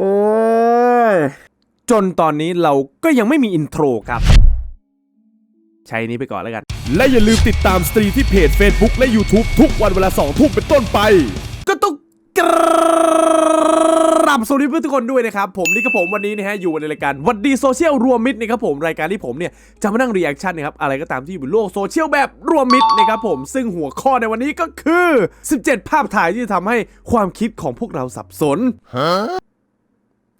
โอ้ย จนตอนนี้เราก็ยังไม่มีอินโทรครับ ใช้นี้ไปก่อนแล้วกัน และอย่าลืมติดตามสตรีมที่เพจ Facebook และ YouTube ทุกวันเวลา2ทุ่มเป็นต้นไป ก็ต้องกราบสวัสดีเพื่อนทุกคนด้วยนะครับ ผมนี่ก็ผมวันนี้นะฮะอยู่ในรายการวันดีโซเชียลรวมมิตรนะครับผมรายการที่ผมเนี่ยจะมานั่งรีแอคชั่นนะครับอะไรก็ตามที่อยู่บนโลกโซเชียลแบบรวมมิตรนะครับผมซึ่งหัวข้อในวันนี้ก็คือ 17 ภาพถ่ายที่จะทำให้ความคิดของพวกเราสับสน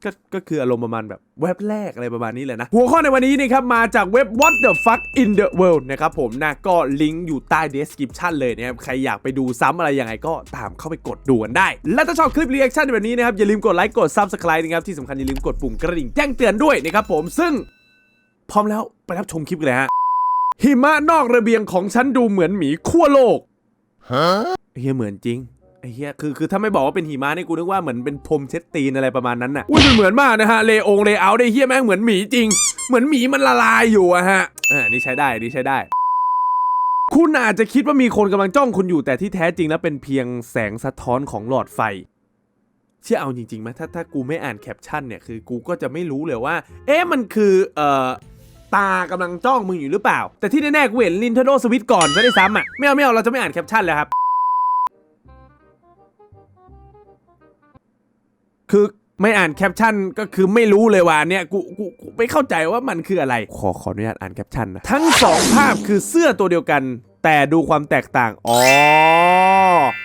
ก็ก็คืออารมณ์ประมาณแบบเว็บแรกอะไรประมาณนี้เลยนะ หัวข้อในวันนี้นะครับ มาจากเว็บ What the fuck in the world นะครับผมนะก็ลิงก์อยู่ใต้ description เลยนะครับ ใครอยากไปดูซ้ำอะไรยังไงก็ตามเข้าไปกดดูกันได้ และถ้าชอบคลิป reaction แบบนี้นะครับ อย่าลืมกดไลค์กด subscribe นะครับ ที่สำคัญอย่าลืมกดปุ่มกระดิ่งแจ้งเตือนด้วยนะครับผมซึ่งพร้อมแล้วไปรับชมคลิปกันเลยฮะหิมะนอกระเบียงของฉันดูเหมือนหมีขั้วโลกเฮียเหมือนจริง ไอ้เหี้ยคือคือถ้าไม่บอกว่าเป็นหิมะนี่กูนึกว่าเหมือนเป็นพรมเช็ดตีนอะไรประมาณนั้นน่ะอุ้ยมันเหมือนมากนะฮะเลองเลเอาได้เหี้ยแม่งเหมือนหมีจริง เหมือนหมีมันละลายอยู่อะฮะอ่านี่ใช้ได้นี่ใช้ได้คุณอาจจะคิดว่ามีคนกำลังจ้องคุณอยู่แต่ที่แท้จริงแล้วเป็นเพียงแสงสะท้อนของหลอดไฟ เชื่อเอาจริงๆไหมถ้าถ้ากูไม่อ่านแคปชั่นเนี่ยคือกูก็จะไม่รู้เลยว่า เอ๊ะมันคือเอ่อตากำลังจ้องมึงอยู่หรือเปล่า แต่ที่แน่ๆกูเห็น Nintendo Switch ก่อนซะด้ซ้ำอะไม่เอาไม่เอาเราจะไม่อ่านแคปชั่นแล้วครับ คือไม่อ่านแคปชั่นก็คือไม่รู้เลยว่าเนี่ยกูกูกูไม่เข้าใจว่ามันคืออะไร ขอขออนุญาตอ่านแคปชั่นนะทั้งสองภาพคือเสื้อตัวเดียวกัน แต่ดูความแตกต่างอ๋อ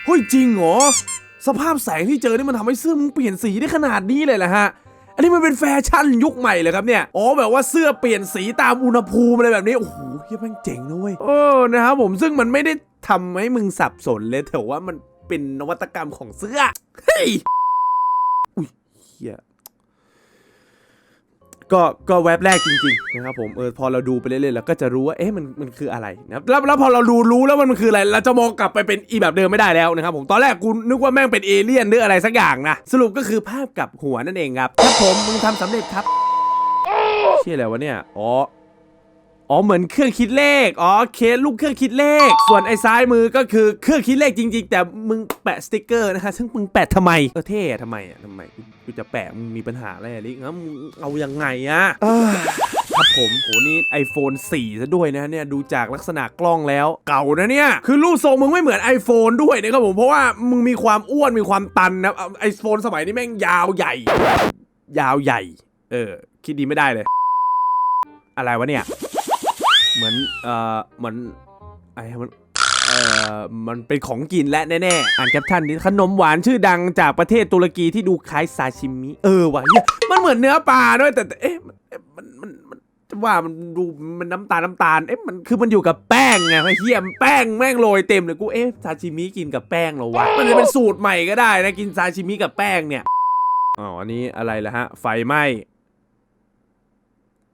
เฮ้ยจริงเหรอสภาพแสงที่เจอนี่มันทำให้เสื้อมึงเปลี่ยนสีได้ขนาดนี้เลยเหรอฮะอันนี้มันเป็นแฟชั่นยุคใหม่เลยครับเนี่ย อ๋อแบบว่าเสื้อเปลี่ยนสีตามอุณหภูมิอะไรแบบนี้ โอ้โหเฮียแม่งเจ๋งนะเว้ย เออนะครับผมซึ่งมันไม่ได้ทำให้มึงสับสนเลยแต่ว่ามันเป็นนวัตกรรมของเสื้อ เฮ้ยอุ้ย เฮียก็ก็แว็บแรกจริงๆนะครับผมเออพอเราดูไปเรื่อยๆเราก็จะรู้ว่าเอ๊ะมันมันคืออะไรนะครับแล้วแล้วพอเราดูรู้แล้วมันมันคืออะไรเราจะมองกลับไปเป็นอีแบบเดิมไม่ได้แล้วนะครับผมตอนแรกกูนึกว่าแม่งเป็นเอเลี่ยนหรืออะไรสักอย่างนะสรุปก็คือภาพกับหัวนั่นเองครับครับผมมึงทำสำเร็จครับเชี่ยอะไรวะเนี่ยอ๋อ อ๋อเหมือนเครื่องคิดเลข อ๋อเคสลูกเครื่องคิดเลข ส่วนไอ้ซ้ายมือก็คือเครื่องคิดเลขจริง ๆ แต่มึงแปะสติกเกอร์นะฮะซึ่งมึงแปะทำไมเออเท่อะทำไมอะทำไมกูกูจะแปะมึงมีปัญหาอะไรอะลิงั้นมึงเอายังไงอะเอ้ยครับผมโหนี่ iPhone 4 ซะด้วยนะเนี่ยดูจากลักษณะกล้องแล้วเก่านะเนี่ย คือรูปทรงมึงไม่เหมือน iPhone ด้วยนะครับผมเพราะว่ามึงมีความอ้วนมีความตันนะไอโฟนสมัยนี้แม่งยาวใหญ่ ยาวใหญ่ เออ คิดดีไม่ได้เลย อะไรวะเนี่ย เหมือนเอ่อเหมือนไอ้มันเอ่อมันเป็นของกินและแน่ๆ อ่านแคปชั่นนี้ขนมหวานชื่อดังจากประเทศตุรกีที่ดูคล้ายซาชิมิ เออว่ะเหี้ยมันเหมือนเนื้อปลาด้วยแต่แต่เอ๊ะมันมันมันมันจะว่ามันดูมันน้ำตาลน้ำตาลเอ๊ะมันคือมันอยู่กับแป้งไงไอ้เหี้ยแป้งแม่งโรยเต็มเลยกูเอ๊ะซาชิมิกินกับแป้งเหรอวะมันจะเป็นสูตรใหม่ก็ได้นะกินซาชิมิกับแป้งเนี่ยอ๋ออันนี้อะไรล่ะฮะไฟไหม้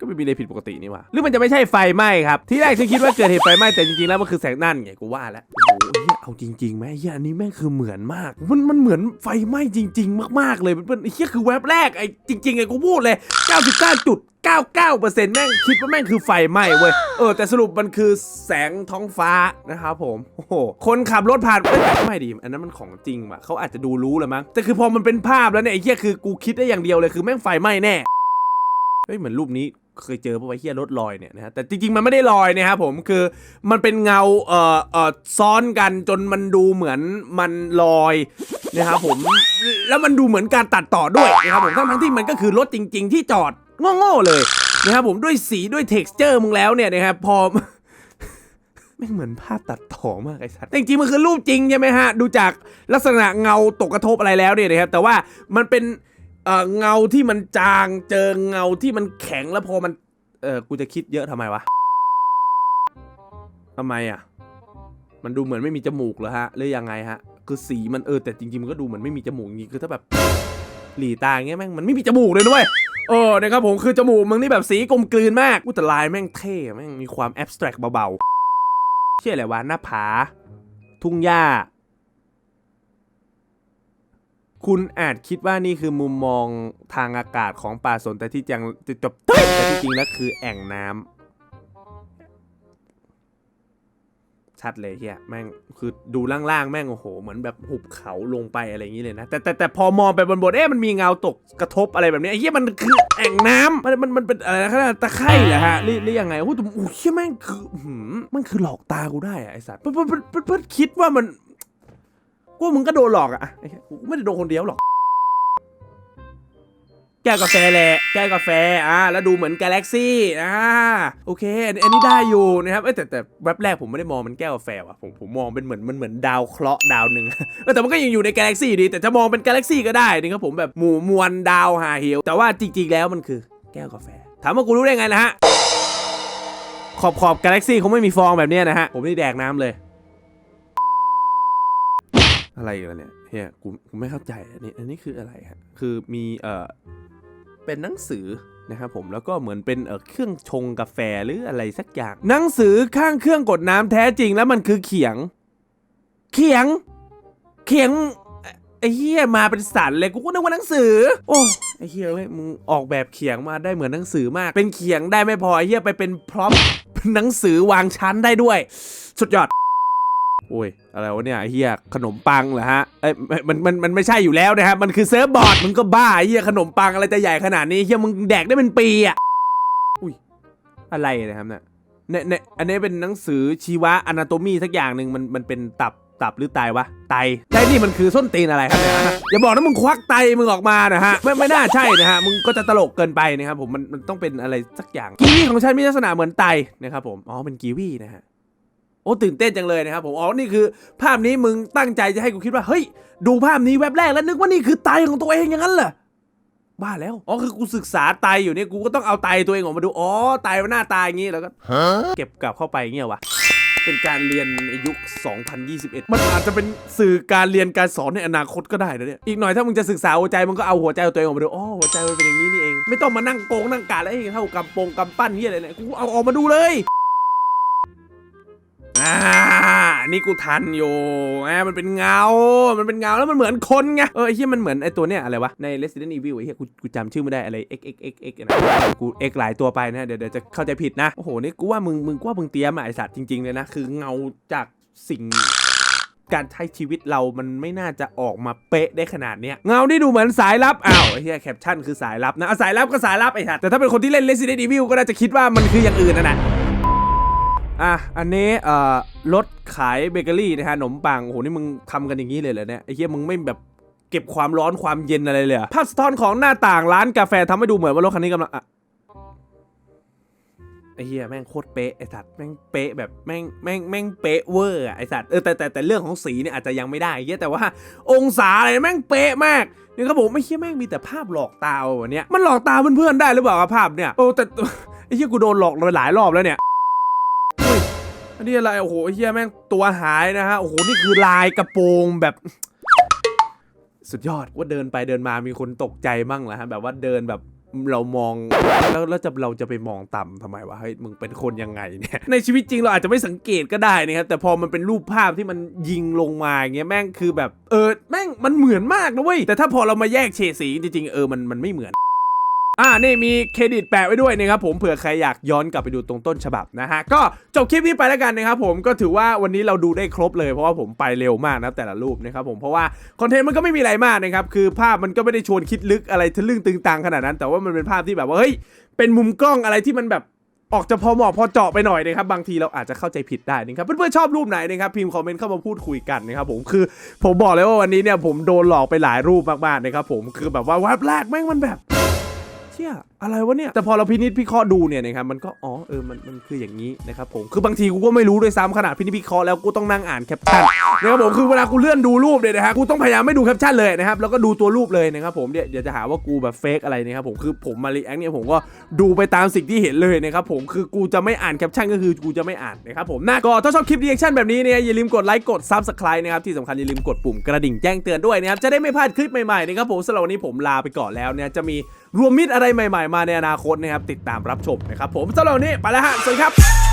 ก็ไม่มีอะไรผิดปกตินี่หว่าหรือมันจะไม่ใช่ไฟไหม้ครับ ที่แรกฉันคิดว่าเกิดเหตุไฟไหม้แต่จริงๆแล้วมันคือแสงนั่นไงกูว่าแล้วโอ้โหเฮียเอาจริงๆไหมเฮียอันนี้แม่งคือเหมือนมาก มันมันเหมือนไฟไหม้จริง ๆ มากๆเลยมันเป็นเฮียคือแวบแรกไอ้จริงๆไอ้กูพูดเลย 99.99%แม่งคิดว่าแม่งคือไฟไหม้เว้ยเออแต่สรุปมันคือแสงท้องฟ้านะครับผมโอ้โหคนขับรถผ่านเอ้ยไม่ดีอันนั้นมันของจริงว่ะเขาอาจจะดูรู้แหละมั้งแต่คือพอมันเป็นภาพแล้วเนี่ยไอ้เฮียคือกูคิดได้อย่างเดียวเลยคือแม่งไฟไหม้แน่เฮ้ยเหมือนรูปนี้ เคยเจอปะวะเฮียรถลอยเนี่ยนะฮะแต่จริงๆมันไม่ได้ลอยนะครับผมคือมันเป็นเงาเอ่อเอ่อซ้อนกันจนมันดูเหมือนมันลอยนะครับผมแล้วมันดูเหมือนการตัดต่อด้วยนะครับผมทั้งๆที่มันก็คือรถจริง ๆ ที่จอดโง่ๆเลยนะครับผมด้วยสีด้วย t e x t อร์มึงแล้วเนี่ยนะครับพอไม่งเหมือนภาพตัดต่อมากไอ้สัสแต่จริงๆมันคือรูปจริงใช่ไหมฮะ ดูจากลักษณะเงาตกกระทบอะไรแล้วเนี่ยนะครับ แต่ว่ามันเป็น เอ่อเงาที่มันจางเจอเงาที่มันแข็งแล้วพอมัน เออกูจะคิดเยอะทำไมวะทำไมอะ มันดูเหมือนไม่มีจมูกเหรอฮะหรือยังไงฮะ คือสีมันเออแต่จริงๆมันก็ดูเหมือนไม่มีจมูกจริงคือถ้าแบบหลีตาอย่างเงี้ยแม่งมันไม่มีจมูกเลยด้วยเออนะครับผมคือจมูกมึงนี่แบบสีกลมกลืนมากอุยแตลายแม่งเท่แม่งมีความแอบสแตรกเบาๆเชื่ออะไรวะหน้าผา ทุ่งหญ้า คุณอาจคิดว่านี่คือมุมมองทางอากาศของป่าสนแต่ที่จริงจะจบแต่ที่จริงแล้วคือแอ่งน้ำชัดเลยเฮียแม่งคือดูล่างๆ แม่งโอ้โห เหมือนแบบหุบเขาลงไปอะไรอย่างนี้เลยนะ แต่แต่แต่พอมองไปบนบนเอ๊ะมันมีเงาตกกระทบอะไรแบบนี้ไอ้เฮียมันคือแอ่งน้ำมันมันมันเป็นอะไรนะตะไคร่เหรอฮะหรือหรือยังไงโอ้โหแต่โอ้เฮียแม่งคือหือมันคือหลอกตากูได้อะไอสัตว์เพิ่นเพิ่นเพิ่นเพิ่นเพิ่นคิดว่ามัน กูว่ามึงก็โดนหลอกอะไอ้เหี้ยกูไม่ได้โดนคนเดียวหรอก แก้วกาแฟแหละ แก้วกาแฟ อ่า แล้วดูเหมือนกาแล็กซี่ อ่า โอเค อันนี้ได้อยู่นะครับ แต่แต่แว็บแรกผมไม่ได้มองมันแก้วกาแฟว่ะ ผมผมมองเป็นเหมือนมันเหมือนดาวเคราะห์ดาวหนึ่งแต่มันก็ยังอยู่ในกาแล็กซี่อยู่ดี แต่จะมองเป็นกาแล็กซี่ก็ได้นะครับผมแบบหมู่มวลดาวหาเหว แต่ว่าจริงๆ แล้วมันคือแก้วกาแฟ ถามว่ากูรู้ได้ไงนะฮะ ขอบขอบกาแล็กซี่คงไม่มีฟองแบบนี้นะฮะ ผมนี่แดกน้ำเลย อะไรอยู่เนี่ยเฮียกูกูไม่เข้าใจอันนี้อันนี้คืออะไรฮะคือมีเอ่อเป็นหนังสือนะครับผมแล้วก็เหมือนเป็นเออเครื่องชงกาแฟหรืออะไรสักอย่าง หนังสือข้างเครื่องกดน้ำแท้จริงแล้วมันคือเขียง เขียง เขียงไอ้เฮียมาเป็นสันเลยกูก็นึกว่าหนังสือ โอ้ไอ้เฮียเว้ยมึงออกแบบเขียงมาได้เหมือนหนังสือมาก เป็นเขียงได้ไม่พอไอ้เฮียไปเป็นพร็อพหนังสือวางชั้นได้ด้วย สุดยอด โอ้ยอะไรวะเนี่ยไอ้เฮียขนมปังเหรอฮะเอ้ยมันมันมันไม่ใช่อยู่แล้วนะครับมันคือเซิร์ฟบอร์ดมึงก็บ้าไอ้เฮียขนมปังอะไรจะใหญ่ขนาดนี้เฮียมึงแดกได้เป็นปีอะอุ้ยอะไรนะครับเนี่ยเนี่ยเนี่ยอันนี้เป็นหนังสือชีวะอนาโตมีสักอย่างหนึ่งมันมันเป็นตับตับหรือไตวะไตไตนี่มันคือส้นตีนอะไรครับเนี่ยอย่าบอกนะมึงควักไตมึงออกมานะฮะไม่ไม่น่าใช่นะฮะมึงก็จะตลกเกินไปนะครับผมมันมันต้องเป็นอะไรสักอย่างกีวีของฉันมีลักษณะเหมือนไตนะครับผมอ๋อเป็นกีวีนะฮะ อ้ตื่นเต้นจังเลยนะครับผมอ๋อนี่คือ ภาพนี้มึงตั้งใจจะให้กูคิดว่าเฮ้ย ดูภาพนี้แวบแรกแล้วนึกว่านี่คือไตของตัวเองอย่างนั้นเหรอบ้าแล้ว อ๋อ คือกูศึกษาไตอยู่เนี่ย กูก็ต้องเอาไตตัวเองออกมาดู อ๋อ ไตมันหน้าตาอย่างงี้ แล้วก็เก็บกลับเข้าไปอย่างเงี้ยวะ เป็นการเรียนในยุค 2021 มันอาจจะเป็นสื่อการเรียนการสอนในอนาคตก็ได้นะเนี่ย อีกหน่อยถ้ามึงจะศึกษาหัวใจมึงก็เอาหัวใจของตัวเองออกมาดู อ๋อ หัวใจมันเป็นอย่างนี้นี่เอง ไม่ต้องมานั่งโกงนั่งกาแล้วไอ้เท่ากำปงกำปั้นเฮียอะไรเนี่ย กูเอาออกมาดูเลย อ่า นี่กูทันอยู่อ่ามันเป็นเงา มันเป็นเงาแล้วมันเหมือนคนไง เออไอ้เหี้ยมันเหมือนไอ้ตัวเนี้ยอะไรวะ ใน Resident Evil ไอ้เหี้ยกูกูจำชื่อไม่ได้อะไร x x x x นะกู x หลายตัวไปนะเดี๋ยวเดี๋ยวจะเข้าใจผิดนะ โอ้โห นี่กูว่ามึงมึงกูว่ามึงเตรียมอะไอสัตว์จริงๆเลยนะ คือเงาจากสิ่งการใช้ชีวิตเรามันไม่น่าจะออกมาเป๊ะได้ขนาดเนี้ย เงาที่ดูเหมือนสายลับ อ้าวไอ้เหี้ยแคปชั่นคือสายลับนะอะสายลับก็สายลับไอ้สัตว์แต่ถ้าเป็นคนที่เล่น Resident Evil ก็น่าจะคิดว่ามันคืออย่างอื่นนะนะ อะ อันนี้เอ่อรถขายเบเกอรี่นะฮะขนมปัง โอ้โห นี่มึงทำกันอย่างนี้เลยเหรอเนี่ย ไอ้เหี้ยมึงไม่แบบเก็บความร้อนความเย็นอะไรเลยภาพสะท้อนของหน้าต่างร้านกาแฟทำให้ดูเหมือนว่ารถคันนี้กำลังอะไอ้เหี้ยแม่งโคตรเป๊ะไอ้สัตว์แม่งเป๊ะแบบแม่งแม่งแม่งเป๊ะเวอร์อะไอ้สัตว์เออแต่แต่แต่เรื่องของสีเนี่ยอาจจะยังไม่ได้ไอ้เหี้ยแต่ว่าองศาอะไรแม่งเป๊ะมากนี่ครับผมไม่เหี้ยแม่งมีแต่ภาพหลอกตาวันเนี้ยมันหลอกตาเพื่อนๆได้หรือเปล่าภาพเนี่ยโอ้แต่ไอ้เหี้ยกูโดนหลอกหลายรอบแล้วเนี่ย อันนี้อะไรโอ้โหเฮียแม่งตัวหายนะฮะโอ้โหนี่คือลายกระโปรงแบบ สุดยอดว่าเดินไปเดินมามีคนตกใจมั่งเหรอฮะแบบว่าเดินแบบเรามองแล้วแล้วจะเราจะไปมองต่ำทำไมวะเฮ้ยมึงเป็นคนยังไงเนี่ยในชีวิตจริงเราอาจจะไม่สังเกตก็ได้นะครับแต่พอมันเป็นรูปภาพที่มันยิงลงมาอย่างเงี้ยแม่งคือแบบเออแม่งมันเหมือนมากนะเว้ยแต่ถ้าพอเรามาแยกเฉดสีจริงๆเออมันมันไม่เหมือน อ่านี่มีเครดิตแปะไว้ด้วยนะครับผมเผื่อใครอยากย้อนกลับไปดูตรงต้นฉบับนะฮะก็จบคลิปนี้ไปแล้วกันนะครับผมก็ถือว่าวันนี้เราดูได้ครบเลยเพราะว่าผมไปเร็วมากนะแต่ละรูปนะครับผมเพราะว่าคอนเทนต์มันก็ไม่มีอะไรมากนะครับคือภาพมันก็ไม่ได้ชวนคิดลึกอะไรทะลึ่งตึงตังขนาดนั้น แต่ว่ามันเป็นภาพที่แบบว่าเฮ้ยเป็นมุมกล้องอะไรที่มันแบบออกจะพอเหมาะพอเจาะไปหน่อยนะครับบางทีเราอาจจะเข้าใจผิดได้นะครับเพื่อนๆชอบรูปไหนนะครับพิมพ์คอมเมนต์เข้ามาพูดคุยกันนะครับผมคือผมบอกเลยว่าวันนี้เนี่ยผมโดนหลอกไปหลายรูปมากๆนะครับผมคือแบบว่าแวบแรกแม่งมันแบบ ชี่ยอะไรวะเนี่ย แต่พอเราพินิจพิเคราะห์ดูเนี่ยนะครับมันก็อ๋อเออมันมันคืออย่างนี้นะครับผมคือบางทีกูก็ไม่รู้ด้วยซ้ำขนาดพินิจพิเคราะห์แล้วกูต้องนั่งอ่านแคปชั่นนะครับผมคือเวลากูเลื่อนดูรูปเนี่ยนะฮะกูต้องพยายามไม่ดูแคปชั่นเลยนะครับแล้วก็ดูตัวรูปเลยนะครับผมเนี่ยเดี๋ยวจะหาว่ากูแบบเฟกอะไรนะครับผมคือผมมารีแอคเนี่ยผมก็ดูไปตามสิ่งที่เห็นเลยนะครับผมคือกูจะไม่อ่านแคปชั่นก็คือกูจะไม่อ่านนะครับผมนะก็ถ้าชอบคลิปรีแอคชั่นแบบนี้เนี่ยอย่าลืมกดไลค์กดซับสไครต์นะครับที่สำคัญอย่าลืมกดปุ่มกระดิ่งแจ้งเตือนด้วยนะครับจะได้ไม่พลาดคลิปใหม่ๆนะครับผมสำหรับวันนี้ผมลาไปก่อนแล้วเนี่ยจะมี รวมมิตรอะไรใหม่ๆ มาในอนาคตนะครับติดตามรับชมนะครับผมสำหรับวันนี้ไปแล้วฮะสวัสดีครับ